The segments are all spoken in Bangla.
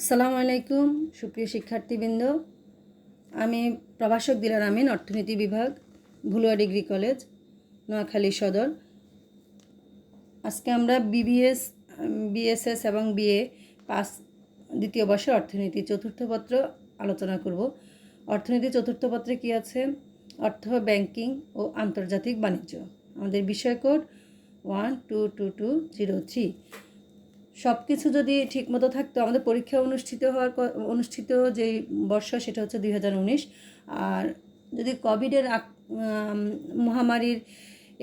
আসসালামু আলাইকুম, সুপ্রিয় শিক্ষার্থীবৃন্দ। আমি প্রভাষক দিলার আমিন, অর্থনীতি বিভাগ, ভুলুয়া ডিগ্রি কলেজ, নোয়াখালী সদর। আজকে আমরা বিবিএস, বিএসএস এবং বিএ পাস দ্বিতীয় বর্ষের অর্থনীতি চতুর্থ পত্র আলোচনা করব। অর্থনীতি চতুর্থ পত্রে কী আছে? অর্থ, ব্যাংকিং ও আন্তর্জাতিক বাণিজ্য। আমাদের বিষয় code one two two two zero three. সব কিছু যদি ঠিকমতো থাকতো, আমাদের পরীক্ষা অনুষ্ঠিত হওয়ার অনুষ্ঠিত যে বর্ষ সেটা হচ্ছে দুই হাজার উনিশ। আর যদি কোভিডের মহামারীর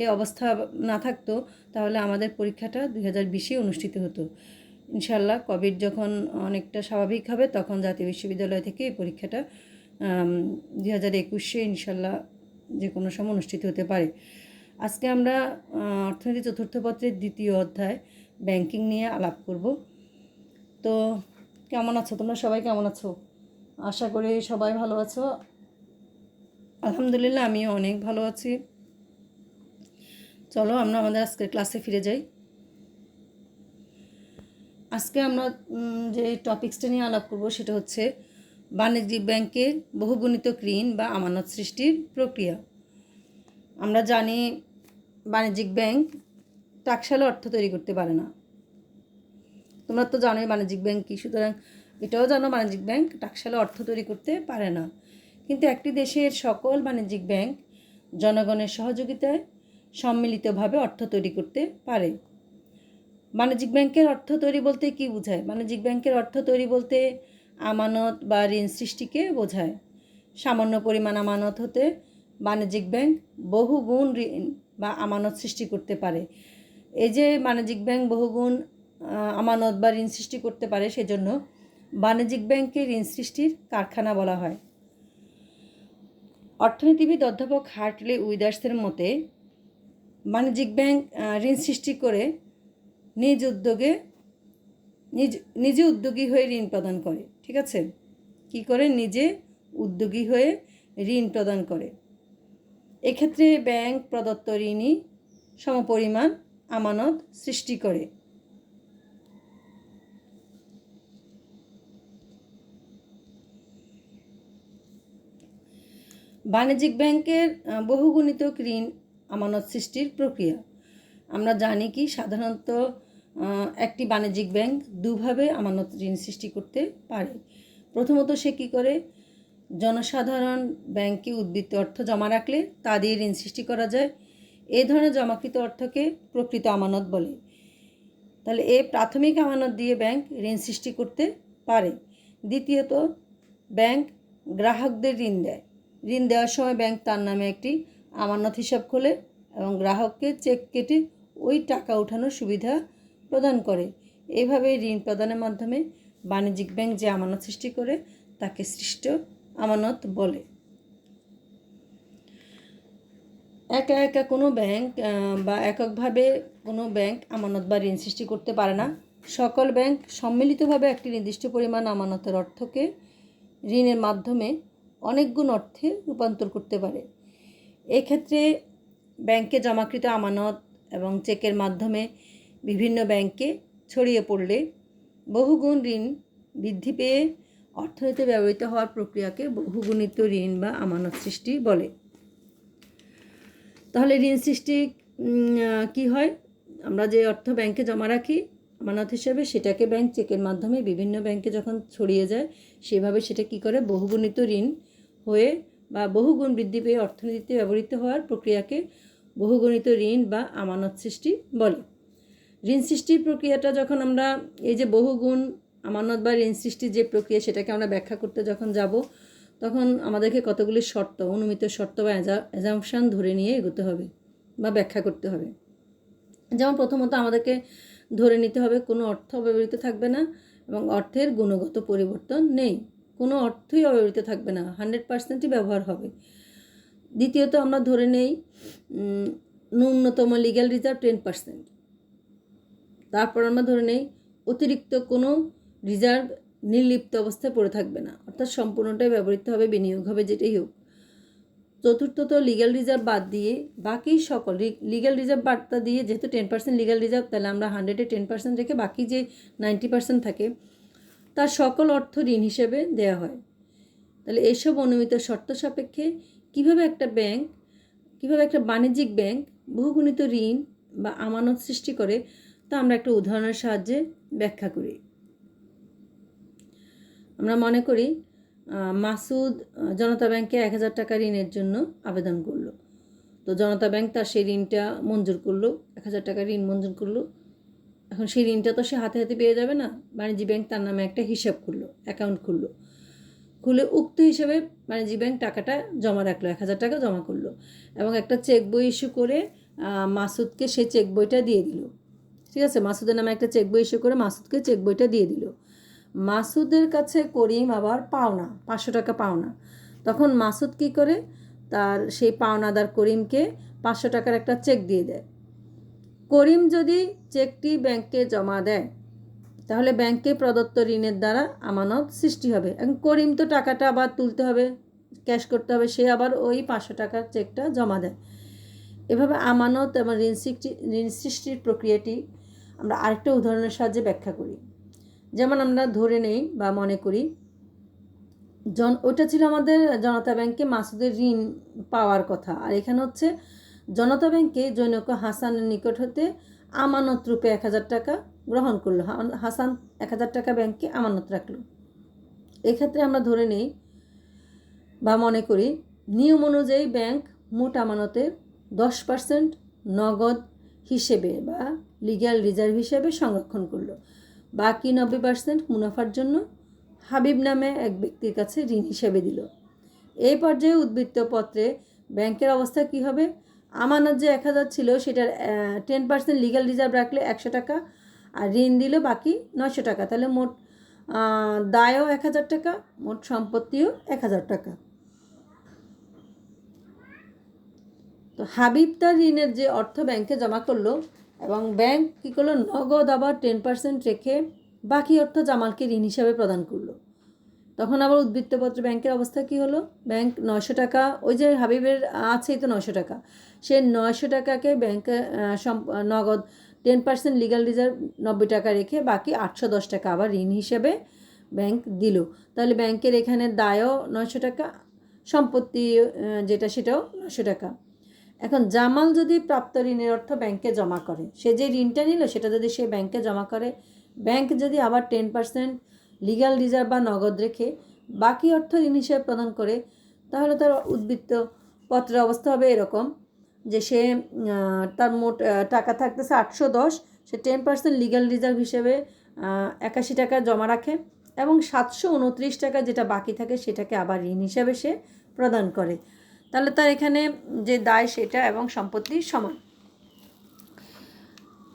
এ অবস্থা না থাকতো, তাহলে আমাদের পরীক্ষাটা দুই হাজার বিশে অনুষ্ঠিত হতো। ইনশাল্লাহ কোভিড যখন অনেকটা স্বাভাবিক হবে, তখন জাতীয় বিশ্ববিদ্যালয় থেকে এই পরীক্ষাটা দুই হাজার একুশে ইনশাল্লাহ যে কোনো সময় অনুষ্ঠিত হতে পারে। আজকে আমরা অর্থনীতি চতুর্থ পত্রের দ্বিতীয় অধ্যায় ব্যাংকিং নিয়ে আলাপ করব। তো কেমন আছো? তোমরা সবাই কেমন আছো? আশা করি সবাই ভালো আছো। আলহামদুলিল্লাহ আমি অনেক ভালো আছি। চলো, আমরা আমাদের আজকের ক্লাসে ফিরে যাই। আজকে আমরা যে টপিক্সটা নিয়ে আলাপ করব সেটা হচ্ছে বাণিজ্যিক ব্যাংকের বহুগুণিত ঋণ বা আমানত সৃষ্টির প্রক্রিয়া। আমরা জানি বাণিজ্যিক ব্যাংক টাকশালে অর্থ তৈরি করতে পারে না। তোমরা তো জানোই বাণিজ্যিক ব্যাংক কী, সুতরাং এটাও জানো বাণিজ্যিক ব্যাংক টাকশালে অর্থ তৈরি করতে পারে না। কিন্তু একটি দেশের সকল বাণিজ্যিক ব্যাংক জনগণের সহযোগিতায় সম্মিলিতভাবে অর্থ তৈরি করতে পারে। বাণিজ্যিক ব্যাংকের অর্থ তৈরি বলতে কি বোঝায়? বাণিজ্যিক ব্যাংকের অর্থ তৈরি বলতে আমানত বা ঋণ সৃষ্টিকে বোঝায়। সামান্য পরিমাণ আমানত হতে বাণিজ্যিক ব্যাংক বহুগুণ ঋণ বা আমানত সৃষ্টি করতে পারে। এই যে বাণিজ্যিক ব্যাংক বহুগুণ আমানত বা ঋণ সৃষ্টি করতে পারে সেজন্য বাণিজ্যিক ব্যাংকে ঋণ সৃষ্টির কারখানা বলা হয়। অর্থনীতিবিদ অধ্যাপক হার্টলে উইদার্সের মতে, বাণিজ্যিক ব্যাংক ঋণ সৃষ্টি করে নিজ উদ্যোগে, নিজ, নিজে উদ্যোগী হয়ে ঋণ প্রদান করে, ঠিক আছে? কি করে? নিজে উদ্যোগী হয়ে ঋণ প্রদান করে। এক্ষেত্রে ব্যাংক প্রদত্ত ঋণই সমপরিমাণ আমানত সৃষ্টি করে। বাণিজ্যিক ব্যাংকের বহুগুণিত ঋণ আমানত সৃষ্টির প্রক্রিয়া। আমরা জানি কি, সাধারণত একটি বাণিজ্যিক ব্যাংক দুভাবে আমানত ঋণ সৃষ্টি করতে পারে। প্রথমত সে কী করে? জনসাধারণ ব্যাংকে উদ্বৃত্ত অর্থ জমা রাখলে তা দিয়ে ঋণ সৃষ্টি করা যায়। এই ধরনের জমাকৃত অর্থকে প্রকৃত আমানত বলে। তাহলে এ প্রাথমিক আমানত দিয়ে ব্যাংক ঋণ সৃষ্টি করতে পারে। দ্বিতীয়ত, ব্যাংক গ্রাহকদের ঋণ দেয়। ঋণ দেওয়ার সময় ব্যাংক তার নামে একটি আমানত হিসাব খোলে এবং গ্রাহককে চেক কেটে ওই টাকা ওঠানোর সুবিধা প্রদান করে। এইভাবে ঋণ প্রদানের মাধ্যমে বাণিজ্যিক ব্যাংক যে আমানত সৃষ্টি করে, তাকে সৃষ্ট আমানত বলে। একা একা কোনো ব্যাংক বা এককভাবে কোনো ব্যাংক আমানত বা ঋণ সৃষ্টি করতে পারে না। সকল ব্যাংক সম্মিলিতভাবে একটি নির্দিষ্ট পরিমাণ আমানতের অর্থকে ঋণের মাধ্যমে অনেক গুণ অর্থে রূপান্তর করতে পারে। এক্ষেত্রে ব্যাংকে জমাকৃত আমানত এবং চেকের মাধ্যমে বিভিন্ন ব্যাংকে ছড়িয়ে পড়লে বহুগুণ ঋণ বৃদ্ধি পেয়ে অর্থনীতিতে ব্যবহৃত হওয়ার প্রক্রিয়াকে বহুগুণিত ঋণ বা আমানত সৃষ্টি বলে। তাহলে ঋণ সৃষ্টি কি হয়? আমরা যে অর্থ ব্যাংকে জমা রাখি, আমানত হিসাবে সেটাকে ব্যাংক চেকের মাধ্যমে বিভিন্ন ব্যাংকে যখন ছড়িয়ে যায়, সেভাবে সেটা কি করে? বহুগুণিত ঋণ হয়ে বা বহুগুণ বৃদ্ধি পেয়ে অর্থনীতিতে ব্যবহৃত হওয়ার প্রক্রিয়াকে বহুগুণিত ঋণ বা আমানত সৃষ্টি বলে। ঋণ সৃষ্টির প্রক্রিয়াটা যখন আমরা, এই যে বহুগুণ আমানত বা ঋণ সৃষ্টির যে প্রক্রিয়া, সেটাকে আমরা ব্যাখ্যা করতে যখন যাব তখন আমাদেরকে কতগুলি শর্ত, অনুমিত শর্ত বা অ্যাজামশান ধরে নিয়ে এগোতে হবে বা ব্যাখ্যা করতে হবে। যেমন প্রথমত আমাদেরকে ধরে নিতে হবে কোনো অর্থ ব্যবহৃত থাকবে না এবং অর্থের গুণগত পরিবর্তন নেই। কোনো অর্থই অব্যবহৃত থাকবে না, হান্ড্রেড পার্সেন্টই ব্যবহার হবে। দ্বিতীয়ত আমরা ধরে নেই ন্যূনতম লিগ্যাল রিজার্ভ টেন পার্সেন্ট তারপর আমরা ধরে নেই, অতিরিক্ত কোনো রিজার্ভ নির্লিপ্ত অবস্থায় পড়ে থাকবে না। অর্থাৎ সম্পূর্ণটাই ব্যবহৃত হবে, বিনিয়োগ হবে, যেটাই হোক। চতুর্থত লিগ্যাল রিজার্ভ বাদ দিয়ে বাকি সকল লিগ্যাল রিজার্ভ বার্তা দিয়ে যেহেতু টেন পার্সেন্ট লিগ্যাল রিজার্ভ তাহলে আমরা হান্ড্রেডে টেন পার্সেন্ট রেখে বাকি যে নাইনটি পার্সেন্ট থাকে, তার সকল অর্থ ঋণ হিসেবে দেওয়া হয়। তাহলে এইসব অনুমিত শর্ত সাপেক্ষে কীভাবে একটা ব্যাংক কীভাবে একটা বাণিজ্যিক ব্যাংক বহুগুণিত ঋণ বা আমানত সৃষ্টি করে, তা আমরা একটা উদাহরণের সাহায্যে ব্যাখ্যা করি। আমরা মনে করি মাসুদ জনতা ব্যাংকে এক হাজার টাকা ঋণের জন্য আবেদন করল। তো জনতা ব্যাংক তার সেই ঋণটা মঞ্জুর করল, এক হাজার টাকা ঋণ মঞ্জুর করল। এখন সেই ঋণটা তো সে হাতে হাতে পেয়ে যাবে না। বাণিজ্যিক ব্যাংক তার নামে একটা হিসাব খুললো অ্যাকাউন্ট খুললো। খুলে উক্ত হিসেবে বাণিজ্যিক ব্যাংক টাকাটা জমা রাখল, এক হাজার টাকা জমা করল। এবং একটা চেক বই ইস্যু করে মাসুদকে সে চেক বইটা দিয়ে দিল। ঠিক আছে? মাসুদের নামে একটা চেক বই ইস্যু করে মাসুদকে চেক বইটা দিয়ে দিল। মাসুদের কাছে করিম আবার পাওনা, পাঁচশো টাকা পাওনা। তখন মাসুদ কী করে? তার সেই পাওনাদার করিমকে পাঁচশো টাকার একটা চেক দিয়ে দেয়। করিম যদি চেকটি ব্যাংকে জমা দেয়, তাহলে ব্যাংকে প্রদত্ত ঋণের দ্বারা আমানত সৃষ্টি হবে। এখন করিম তো টাকাটা আবার তুলতে হবে, ক্যাশ করতে হবে, সে আবার ওই পাঁচশো টাকার চেকটা জমা দেয়। এভাবে আমানত এবং ঋণ সৃষ্টি, ঋণ সৃষ্টির প্রক্রিয়াটি আমরা আরেকটা উদাহরণের সাহায্যে ব্যাখ্যা করি। যেমন আমরা ধরে নেই বা মনে করি, জন ওটা ছিল আমাদের জনতা ব্যাংকে মাসুদের ঋণ পাওয়ার কথা। আর এখানে হচ্ছে, জনতা ব্যাংকে জৈনক হাসানের নিকট হতে আমানত রূপে এক হাজার টাকা গ্রহণ করল। হাসান এক হাজার টাকা ব্যাংকে আমানত রাখল। এক্ষেত্রে আমরা ধরে নেই বা মনে করি, নিয়ম অনুযায়ী ব্যাংক মোট আমানতের দশ পার্সেন্ট নগদ হিসেবে বা লিগ্যাল রিজার্ভ হিসেবে সংরক্ষণ করল। বাকি নব্বই পার্সেন্ট মুনাফার জন্য হাবিব নামে এক ব্যক্তির কাছে ঋণ হিসেবে দিল। এই পর্যায়ে উদ্বৃত্ত পত্রে ব্যাংকের অবস্থা কি হবে? আমানত যে এক হাজার ছিল সেটার টেন পার্সেন্ট লিগাল রিজার্ভ রাখলে একশো টাকা আর ঋণ দিল বাকি নয়শো টাকা। তাহলে মোট দায়ও এক হাজার টাকা, মোট সম্পত্তিও এক হাজার টাকা। তো হাবিব তার ঋণের যে অর্থ ব্যাংকে জমা করল এবং ব্যাংক কী করল? নগদ আবার টেন পার্সেন্ট রেখে বাকি অর্থ জামালকে ঋণ হিসাবে প্রদান করল। তখন আবার উদ্বৃত্তপত্র ব্যাংকের অবস্থা কী হলো? ব্যাংক নয়শো টাকা, ওই যে হাবিবের আছেই তো নয়শো টাকা। সে নয়শো টাকাকে ব্যাংকে নগদ টেন পার্সেন্ট লিগাল রিজার্ভ নব্বই টাকা রেখে বাকি আটশো দশ টাকা আবার ঋণ হিসেবে ব্যাংক দিল। তাহলে ব্যাংকের এখানে দায়ও নয়শো টাকা, সম্পত্তি যেটা সেটাও নয়শো টাকা। এখন জামাল যদি প্রাপ্ত ঋণের অর্থ ব্যাংকে জমা করে, সে যে ঋণটা নিল সেটা যদি সে ব্যাংকে জমা করে ব্যাংক যদি আবার টেন পার্সেন্ট লিগাল রিজার্ভ বা নগদ রেখে বাকি অর্থ ঋণ হিসেবে প্রদান করে, তাহলে তার উদ্বৃত্ত পত্রের অবস্থা হবে এরকম যে সে তার মোট টাকা থাকতেছে আটশো দশ, সে টেন পার্সেন্ট লিগাল রিজার্ভ হিসেবে একাশি টাকা জমা রাখে এবং সাতশো উনত্রিশ টাকা যেটা বাকি থাকে সেটাকে আবার ঋণ হিসাবে সে প্রদান করে। তাহলে তার এখানে যে দায় সেটা এবং সম্পত্তি সমান।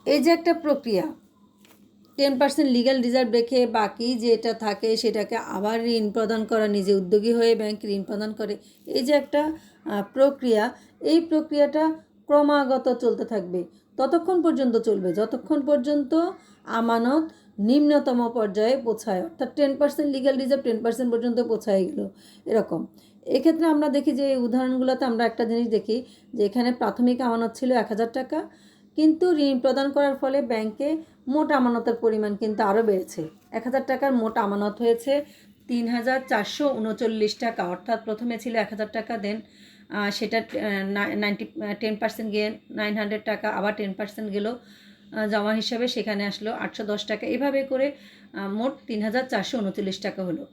এই যে একটা প্রক্রিয়া টেন পার্সেন্ট লিগ্যাল রিজার্ভ রেখে বাকি যেটা থাকে সেটাকে আবার ঋণ প্রদান করা, নিজে উদ্যোগী হয়ে ব্যাংক ঋণ প্রদান করে, এই যে একটা প্রক্রিয়া, এই প্রক্রিয়াটা ক্রমাগত চলতে থাকবে। ততক্ষণ পর্যন্ত চলবে, যতক্ষণ পর্যন্ত আমানত নিম্নতম পর্যায়ে পৌঁছায়, অর্থাৎ ten percent legal reserve ten percent পর্যন্ত পৌঁছায় গেল, এরকম। এক্ষেত্রে আমরা দেখি যে এই উদাহরণগুলোতে আমরা একটা জিনিস দেখি যে এখানে প্রাথমিক আমানত ছিল এক হাজার টাকা, কিন্তু ঋণ প্রদান করার ফলে ব্যাংকে মোট আমানতের পরিমাণ কিন্তু আরও বেড়েছে। এক হাজার টাকার মোট আমানত হয়েছে তিন হাজার চারশো উনচল্লিশ টাকা, অর্থাৎ প্রথমে ছিল এক হাজার টাকা দেন সেটা নাইনটি টেন পার্সেন্ট গিয়ে নাইন হান্ড্রেড টাকা, আবার টেন পার্সেন্ট গেল। জমা হিসাবে সেখানে আসলো আটশো দশ টাকা। এভাবে করে মোট তিন হাজার চারশো উনচল্লিশ টাকা হলো।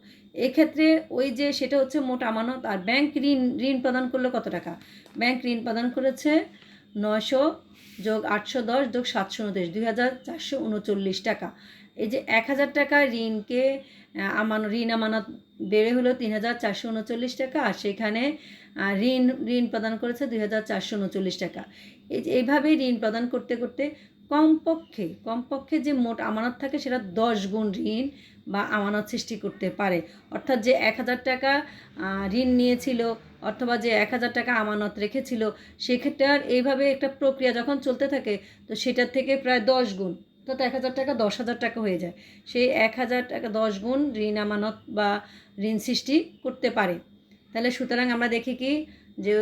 এক্ষেত্রে ওই যে সেটা হচ্ছে মোট আমানত, আর ব্যাংক ঋণ ঋণ প্রদান করল কত টাকা? ব্যাংক ঋণ প্রদান করেছে নয়শো যোগ আটশো দশ যোগ সাতশো উনত্রিশ, দুই হাজার চারশো উনচল্লিশ টাকা। এই যে এক হাজার টাকা ঋণকে আমান, ঋণ আমানত বেড়ে হলো তিন হাজার চারশো উনচল্লিশ টাকা, আর সেখানে ঋণ ঋণ প্রদান করেছে দুই হাজার চারশো উনচল্লিশ টাকা। এই যে এইভাবেই ঋণ প্রদান করতে করতে কমপক্ষে কমপক্ষে যে মোট আমানত থাকে সেটা দশ গুণ ঋণ বা আমানত সৃষ্টি করতে পারে। অর্থাৎ যে এক হাজার টাকা ঋণ নিয়েছিল অথবা যে এক হাজার টাকা আমানত রেখেছিল, সেক্ষেত্রে আর এইভাবে একটা প্রক্রিয়া যখন চলতে থাকে, তো সেটার থেকে প্রায় দশ গুণ। তো এক হাজার টাকা দশ হাজার টাকা হয়ে যায়। সেই এক হাজার টাকা দশ গুণ ঋণ আমানত বা ঋণ সৃষ্টি করতে পারে। তাহলে সুতরাং আমরা দেখি কি যে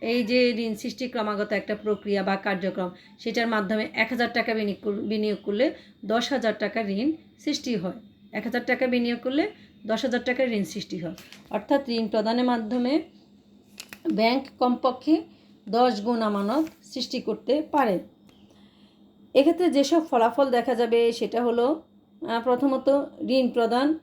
এই যে ঋণ সৃষ্টি ক্রমাগত একটা প্রক্রিয়া বা কার্যক্রম, সেটার মাধ্যমে এক হাজার টাকা বিনিয়োগ কর- বিনিয়োগ করলে দশ হাজার টাকা ঋণ সৃষ্টি হয়। এক হাজার টাকা বিনিয়োগ করলে দশ হাজার টাকার ঋণ সৃষ্টি হয়। অর্থাৎ ঋণ প্রদানের মাধ্যমে ব্যাংক কমপক্ষে দশ গুণ আমানত সৃষ্টি করতে পারে। এক্ষেত্রে যেসব ফলাফল দেখা যাবে, সেটা হলো প্রথমত ঋণ প্রদান,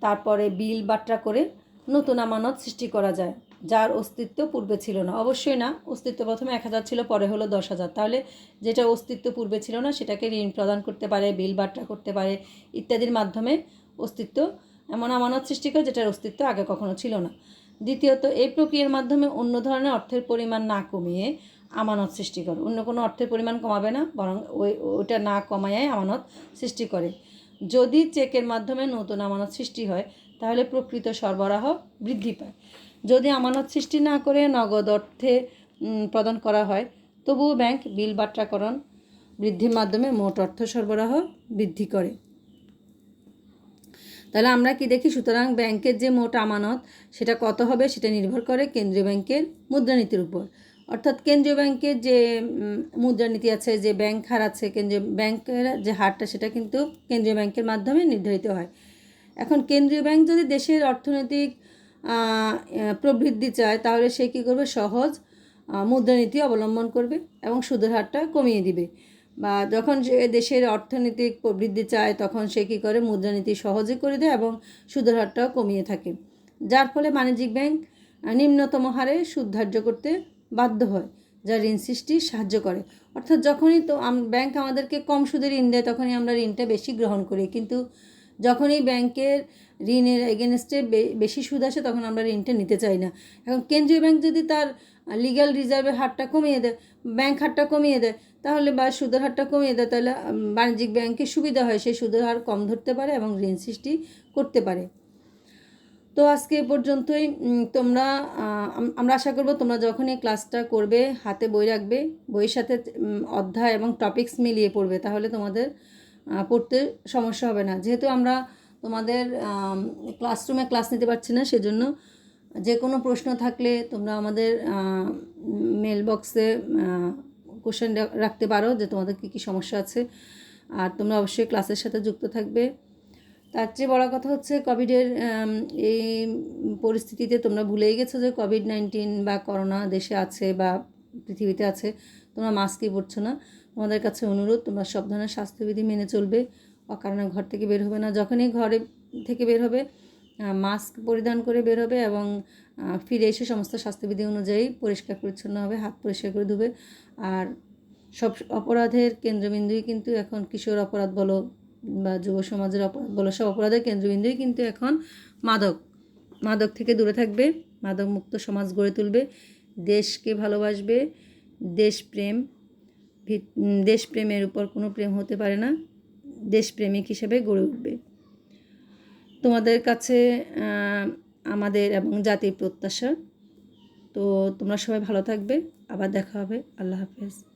তারপরে বিল বাট্রা করে নতুন আমানত সৃষ্টি করা যায়। যার অস্তিত্ব পূর্বে ছিল না। অবশ্যই না, অস্তিত্ব প্রথমে এক হাজার ছিল, পরে হলো দশ হাজার। তাহলে যেটা অস্তিত্ব পূর্বে ছিল না, সেটাকে ঋণ প্রদান করতে পারে, বিল বাট্রা করতে পারে, ইত্যাদির মাধ্যমে অস্তিত্ব এমন আমানত সৃষ্টি করে যেটার অস্তিত্ব আগে কখনো ছিল না। দ্বিতীয়ত, এই প্রক্রিয়ার মাধ্যমে অন্য ধরনের অর্থের পরিমাণ না কমিয়ে আমানত সৃষ্টি করে। অন্য কোনো অর্থের পরিমাণ কমাবে না, বরং ওই, ওইটা না কমায় আমানত সৃষ্টি করে। যদি চেকের মাধ্যমে নতুন আমানত সৃষ্টি হয়, তাহলে প্রকৃত সরবরাহ বৃদ্ধি পায়। যদি আমানত সৃষ্টি না করে নগদ অর্থে প্রদান করা হয়, তবুও ব্যাংক বিল বাট্রাকরণ বৃদ্ধির মাধ্যমে মোট অর্থ সরবরাহ বৃদ্ধি করে। তাহলে আমরা কি দেখি? সুতরাং ব্যাংকের যে মোট আমানত, সেটা কত হবে সেটা নির্ভর করে কেন্দ্রীয় ব্যাংকের মুদ্রানীতির উপর। অর্থাৎ কেন্দ্রীয় ব্যাংকের যে মুদ্রানীতি আছে, যে ব্যাংক হার আছে, কেন্দ্রীয় ব্যাংকের যে হারটা, সেটা কিন্তু কেন্দ্রীয় ব্যাংকের মাধ্যমে নির্ধারিত হয়। এখন কেন্দ্রীয় ব্যাংক যদি দেশের অর্থনৈতিক প্রবৃদ্ধি চায়, তাহলে সে কী করবে? সহজ মুদ্রানীতি অবলম্বন করবে এবং সুদের হারটা কমিয়ে দিবে। বা যখন সে দেশের অর্থনৈতিক প্রবৃদ্ধি চায়, তখন সে কী করে? মুদ্রানীতি সহজে করে দেয় এবং সুদের হারটাও কমিয়ে থাকে। যার ফলে বাণিজ্যিক ব্যাংক নিম্নতম হারে সুদ ধার্য করতে বাধ্য হয়, যা ঋণ সৃষ্টি সাহায্য করে। অর্থাৎ যখনই তো ব্যাংক আমাদেরকে কম সুদে ঋণ দেয়, তখনই আমরা ঋণটা বেশি গ্রহণ করি। কিন্তু যখনই ব্যাংকের ঋণের এগেনস্টে বেশি সুদ আসে, তখন আমরা ঋণটা নিতে চাই না। এখন কেন্দ্রীয় ব্যাংক যদি তার লিগ্যাল রিজার্ভের হারটা কমিয়ে দেয় ব্যাংক হারটা কমিয়ে দেয়, তাহলে বা সুদের হারটা কমিয়ে দেয়, তাহলে বাণিজ্যিক ব্যাংকের সুবিধা হয় সেই সুদের হার কম ধরতে পারে এবং ঋণ সৃষ্টি করতে পারে। তো আজকে এ পর্যন্তই তোমরা আমরা আশা করব তোমরা যখনই ক্লাসটা করবে, হাতে বই রাখবে, বইয়ের সাথে অধ্যায় এবং টপিকস মিলিয়ে পড়বে, তাহলে তোমাদের পড়তে সমস্যা হবে না। যেহেতু আমরা তোমাদের ক্লাসরুমে ক্লাস নিতে পারছি না, সেজন্য যে কোনো প্রশ্ন থাকলে তোমরা আমাদের মেল বক্সে কোশ্চেন রাখতে পারো যে তোমাদের কী কী সমস্যা আছে। আর তোমরা অবশ্যই ক্লাসের সাথে যুক্ত থাকবে। তার চেয়ে বড় কথা হচ্ছে কোভিডের এই পরিস্থিতিতে তোমরা ভুলেই গেছো যে কোভিড নাইন্টিন বা করোনা দেশে আছে বা পৃথিবীতে আছে, তোমরা মাস্কই পরছো না। তোমাদের কাছে অনুরোধ, তোমরা সব ধরনের স্বাস্থ্যবিধি মেনে চলবে। অকারণে ঘর থেকে বের হবে না। যখনই ঘরে থেকে বের হবে মাস্ক পরিধান করে বের হবে এবং ফিরে এসে সমস্ত স্বাস্থ্যবিধি অনুযায়ী পরিষ্কার পরিচ্ছন্ন হবে, হাত পরিষ্কার করে ধুবে। আর সব অপরাধের কেন্দ্রবিন্দুই কিন্তু এখন কিশোর অপরাধ বলো বা যুব সমাজের অপরাধ বলো, সব অপরাধের কেন্দ্রবিন্দুই কিন্তু এখন মাদক। মাদক থেকে দূরে থাকবে মাদক মুক্ত সমাজ গড়ে তুলবে। দেশকে ভালোবাসবে, দেশপ্রেম দেশপ্রেমের উপর কোনো প্রেম হতে পারে না। দেশপ্রেমিক হিসেবে গড়ে উঠবে। তোমাদের কাছে আমাদের এবং জাতির প্রত্যাশা। তো তোমরা সবাই ভালো থাকবে। আবার দেখা হবে। আল্লাহ হাফেজ।